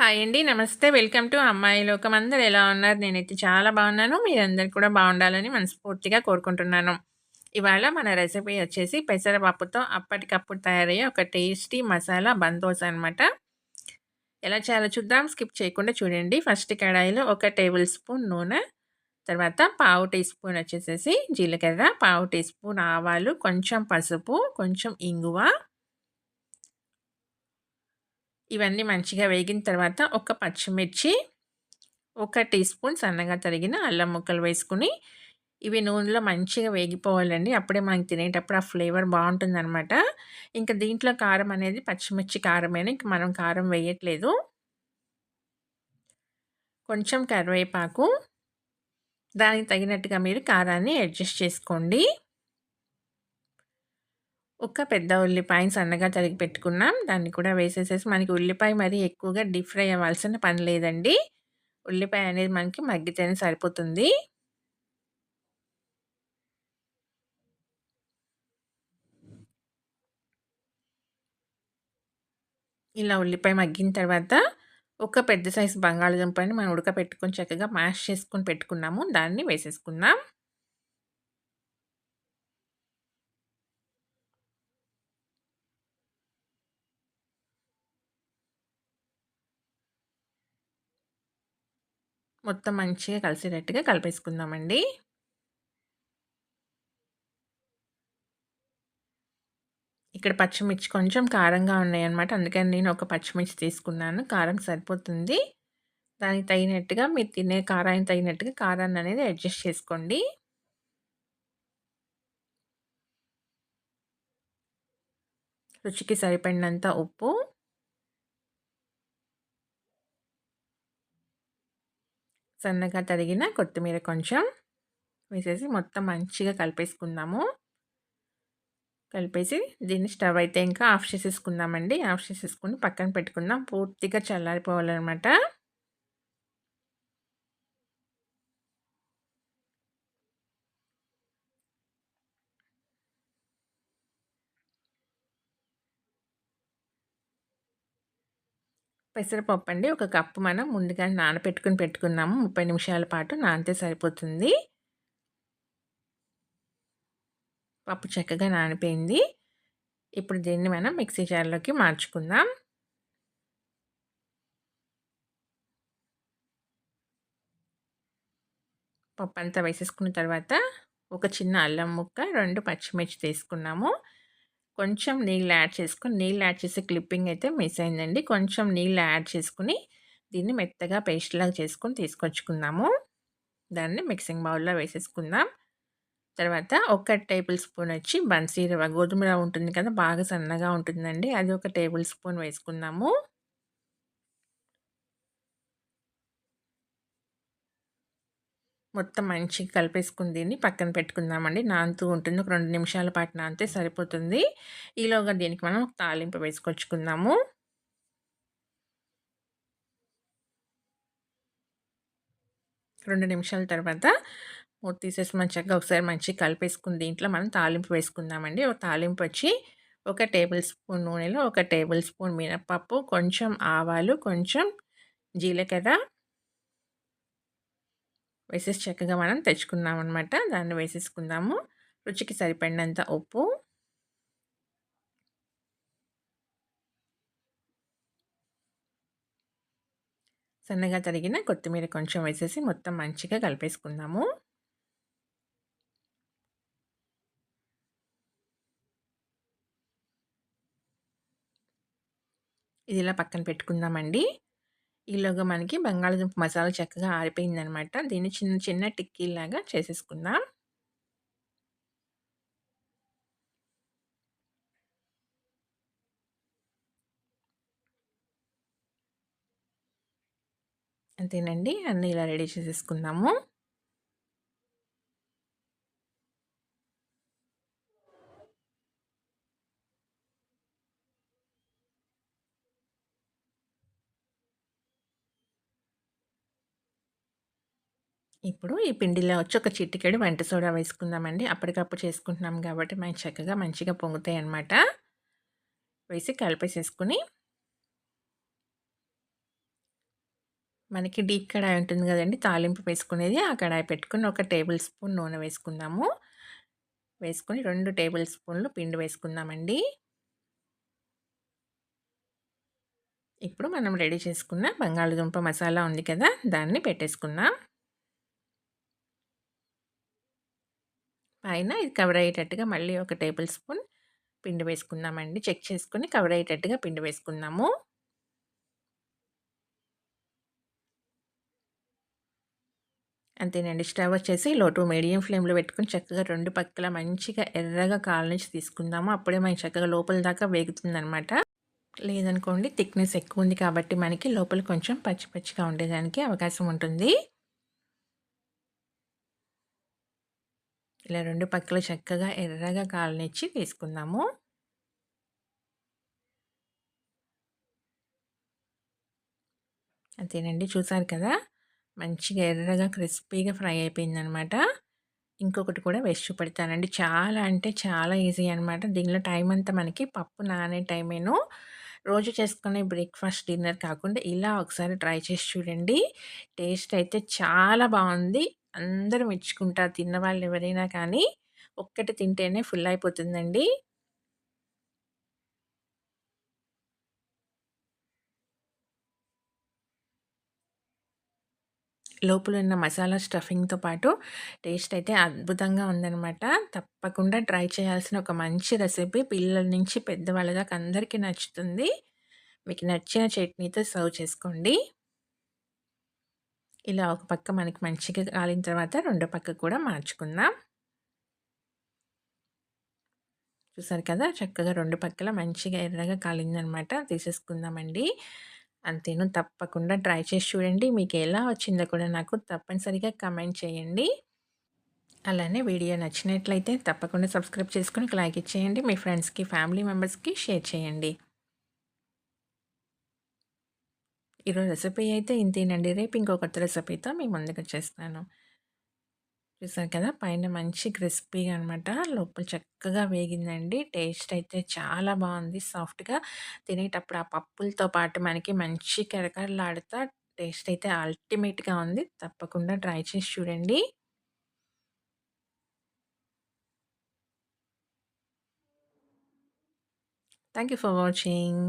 Hi అండి. నమస్తే. Welcome to అమ్మాయి లోకం. అందరు ఎలా ఉన్నారు? నేనైతే చాలా బాగున్నాను. మీరందరు కూడా బాగుండాలని మనస్ఫూర్తిగా కోరుకుంటున్నాను. ఇవాళ మన రెసిపీ వచ్చేసి పెసరపప్పుతో అప్పటికప్పుడు తయారయ్యే ఒక టేస్టీ మసాలా బందోస అనమాట. ఎలా చేయాలో చూద్దాం. స్కిప్ చేయకుండా చూడండి. ఫస్ట్ కడాయిలో ఒక టేబుల్ స్పూన్ నూనె, తర్వాత పావు టీ స్పూన్ వచ్చేసేసి జీలకర్ర, పావు టీ స్పూన్ ఆవాలు, కొంచెం పసుపు, కొంచెం ఇంగువ ఇవన్నీ మంచిగా వేగిన తర్వాత ఒక పచ్చిమిర్చి ఒక టీ స్పూన్ సన్నగా తరిగిన అల్లం ముక్కలు వేసుకుని ఇవి నూనెలో మంచిగా వేగిపోవాలండి. అప్పుడే మనకి తినేటప్పుడు ఆ ఫ్లేవర్ బాగుంటుందన్నమాట. ఇంకా దీంట్లో కారం అనేది పచ్చిమిర్చి కారమేనా? ఇంక మనం కారం వేయట్లేదు. కొంచెం కరివేపాకు దానికి తగినట్టుగా మీరు కారాన్ని అడ్జస్ట్ చేసుకోండి. ఒక పెద్ద ఉల్లిపాయని సన్నగా తరిగి పెట్టుకున్నాం. దాన్ని కూడా వేసేసేసి మనకి ఉల్లిపాయ మరి ఎక్కువగా డీప్ ఫ్రై అవ్వాల్సిన పని లేదండి. ఉల్లిపాయ అనేది మనకి మగ్గితేనే సరిపోతుంది. ఇలా ఉల్లిపాయ మగ్గిన తర్వాత ఒక పెద్ద సైజు బంగాళదుంపని మనం ఉడకపెట్టుకొని చక్కగా మ్యాష్ చేసుకొని పెట్టుకున్నాము. దాన్ని వేసేసుకుందాం. మొత్తం మంచిగా కలిసేటట్టుగా కలిపేసుకుందామండి. ఇక్కడ పచ్చిమిర్చి కొంచెం కారంగా ఉన్నాయన్నమాట. అందుకని నేను ఒక పచ్చిమిర్చి తీసుకున్నాను. కారం సరిపోతుంది. దానికి తగినట్టుగా మీరు తినే కారానికి తగినట్టుగా కారాన్ని అనేది అడ్జస్ట్ చేసుకోండి. రుచికి సరిపడినంత ఉప్పు. సన్నగా తరిగిన కొత్తిమీర కొంచెం వేసేసి మొత్తం మంచిగా కలిపేసుకుందాము. కలిపేసి దీన్ని స్టవ్ అయితే ఇంకా ఆఫ్ చేసేసుకుందామండి. ఆఫ్ చేసేసుకుని పక్కన పెట్టుకుందాం. పూర్తిగా చల్లారిపోవాలన్నమాట. పెసరపప్పు అండి ఒక కప్పు మనం ముందుగా నానపెట్టుకుని పెట్టుకున్నాము. ముప్పై నిమిషాల పాటు నానితే సరిపోతుంది. పప్పు చక్కగా నానిపోయింది. ఇప్పుడు దీన్ని మనం మిక్సీ జార్లోకి మార్చుకుందాం. పప్పు అంతా వేసేసుకున్న తర్వాత ఒక చిన్న అల్లం ముక్క రెండు పచ్చిమిర్చి తీసుకున్నాము. కొంచెం నీళ్ళు యాడ్ చేసుకొని నీళ్ళు యాడ్ చేసే క్లిప్పింగ్ అయితే మిస్ అయిందండి. కొంచెం నీళ్ళు యాడ్ చేసుకుని దీన్ని మెత్తగా పేస్ట్ లాగా చేసుకొని తీసుకొచ్చుకుందాము. దాన్ని మిక్సింగ్ బౌల్లో వేసేసుకుందాం. తర్వాత ఒక టేబుల్ స్పూన్ వచ్చి బన్సీ రవ్వ గోధుమ రవ్వ ఉంటుంది కదా బాగా సన్నగా ఉంటుందండి. అది ఒక టేబుల్ స్పూన్ వేసుకుందాము. మొత్తం మంచిగా కలిపేసుకుని దీన్ని పక్కన పెట్టుకుందామండి. నాంతూ ఉంటుంది. ఒక రెండు నిమిషాల పాటు నానితే సరిపోతుంది. ఈలోగా దీనికి మనం తాలింపు వేసుకొచ్చుకుందాము. రెండు నిమిషాల తర్వాత మూత తీసేసి మంచిగా ఒకసారి మంచిగా కలిపేసుకుని దీంట్లో మనం తాలింపు వేసుకుందామండి. ఒక తాలింపు వచ్చి ఒక టేబుల్ స్పూన్ నూనెలో ఒక టేబుల్ స్పూన్ మినపప్పు కొంచెం ఆవాలు కొంచెం జీలకర్ర వేసేసి చక్కగా మనం తెచ్చుకుందాం అనమాట దాన్ని వేసేసుకుందాము. రుచికి సరిపడినంత ఉప్పు. సన్నగా తరిగిన కొత్తిమీర కొంచెం వేసేసి మొత్తం మంచిగా కలిపేసుకుందాము. ఇది ఇలా పక్కన పెట్టుకుందామండి. ఈలోగా మనకి బంగాళదుంప మసాలా చక్కగా ఆరిపోయిందనమాట. దీన్ని చిన్న చిన్న టిక్కీలాగా చేసేసుకుందాం. అంతేనండి. అన్నీ ఇలా రెడీ చేసేసుకుందాము. ఇప్పుడు ఈ పిండిలో వచ్చి ఒక చిట్టికెడు వంట సోడా వేసుకుందామండి అప్పటికప్పుడు చేసుకుంటున్నాం కాబట్టి మనకి చక్కగా మంచిగా పొంగుతాయి అన్నమాట వేసి కలిపేసేసుకుని మనకి డీప్ కడాయి ఉంటుంది కదండి తాలింపు వేసుకునేది. ఆ కడాయి పెట్టుకుని ఒక టేబుల్ స్పూన్ నూనె వేసుకుందాము. వేసుకొని రెండు టేబుల్ స్పూన్లు పిండి వేసుకుందామండి. ఇప్పుడు మనం రెడీ చేసుకున్న బంగాళదుంప మసాలా ఉంది కదా! దాన్ని పెట్టేసుకుందాం. పైన ఇది కవర్ అయ్యేటట్టుగా మళ్ళీ ఒక టేబుల్ స్పూన్ పిండి వేసుకుందామండి. చెక్ చేసుకుని కవర్ అయ్యేటట్టుగా పిండి వేసుకుందాము. అంతేనండి. స్టవ్ వచ్చేసి లో టు మీడియం ఫ్లేమ్‌లో పెట్టుకుని చక్కగా రెండు పక్కల మంచిగా ఎర్రగా కాలనిచ్చి తీసుకుందాము. అప్పుడే మనకి చక్కగా లోపల దాకా వేగుతుందనమాట. లేదనుకోండి థిక్‌నెస్ ఎక్కువ ఉంది కాబట్టి మనకి లోపల కొంచెం పచ్చి పచ్చిగా ఉండేదానికి అవకాశం ఉంటుంది. ఇలా రెండు పక్కల చక్కగా ఎర్రగా కాలనిచ్చి తీసుకుందాము. అంతేనండి. చూసారు కదా! మంచిగా ఎర్రగా క్రిస్పీగా ఫ్రై అయిపోయిందనమాట. ఇంకొకటి కూడా వేసి చూపెడతానండి. చాలా అంటే చాలా ఈజీ అనమాట. దీనిలో టైం అంతా మనకి పప్పు నానే టైమేను. రోజు చేసుకునే బ్రేక్‌ఫాస్ట్, డిన్నర్ కాకుండా ఇలా ఒకసారి ట్రై చేసి చూడండి. టేస్ట్ అయితే చాలా బాగుంది అందరూ మెచ్చుకుంటారు తిన్నవాళ్ళు ఎవరైనా కానీ. ఒక్కటి తింటేనే ఫుల్ అయిపోతుందండి. లోపల ఉన్న మసాలా స్టఫింగ్‌తో పాటు టేస్ట్ అయితే అద్భుతంగా ఉందనమాట. తప్పకుండా ట్రై చేయాల్సిన ఒక మంచి రెసిపీ. పిల్లల నుంచి పెద్దవాళ్ళ దాకా అందరికీ నచ్చుతుంది. మీకు నచ్చిన చట్నీతో సర్వ్ చేసుకోండి. ఇలా ఒక పక్క మనకి మంచిగా కాలిన తర్వాత రెండో పక్క కూడా మార్చుకుందాం. చూసారు కదా! చక్కగా రెండు పక్కల మంచిగా ఎర్రగా కాలిందనమాట. తీసేసుకుందామండి. అంతేను తప్పకుండా ట్రై చేసి చూడండి. మీకు ఎలా వచ్చిందో కూడా నాకు తప్పనిసరిగా కమెంట్ చేయండి. అలానే వీడియో నచ్చినట్లయితే తప్పకుండా సబ్స్క్రైబ్ చేసుకొని లైక్ ఇచ్చేయండి. మీ ఫ్రెండ్స్‌కి, ఫ్యామిలీ మెంబర్స్‌కి షేర్ చేయండి. ఈరోజు రెసిపీ అయితే ఇంతేనండి. రేపు ఇంకో కొత్త రెసిపీతో మీ ముందుకొచ్చేస్తాను. చూసారు కదా! పైన మంచి క్రిస్పీగా అనమాట. లోపల చక్కగా వేగిందండి. టేస్ట్ అయితే చాలా బాగుంది సాఫ్ట్‌గా తినేటప్పుడు ఆ పప్పులతో పాటు మనకి మంచి కరకరలాడుతా టేస్ట్ అయితే అల్టిమేట్‌గా ఉంది. తప్పకుండా ట్రై చేసి చూడండి. Thank you for watching.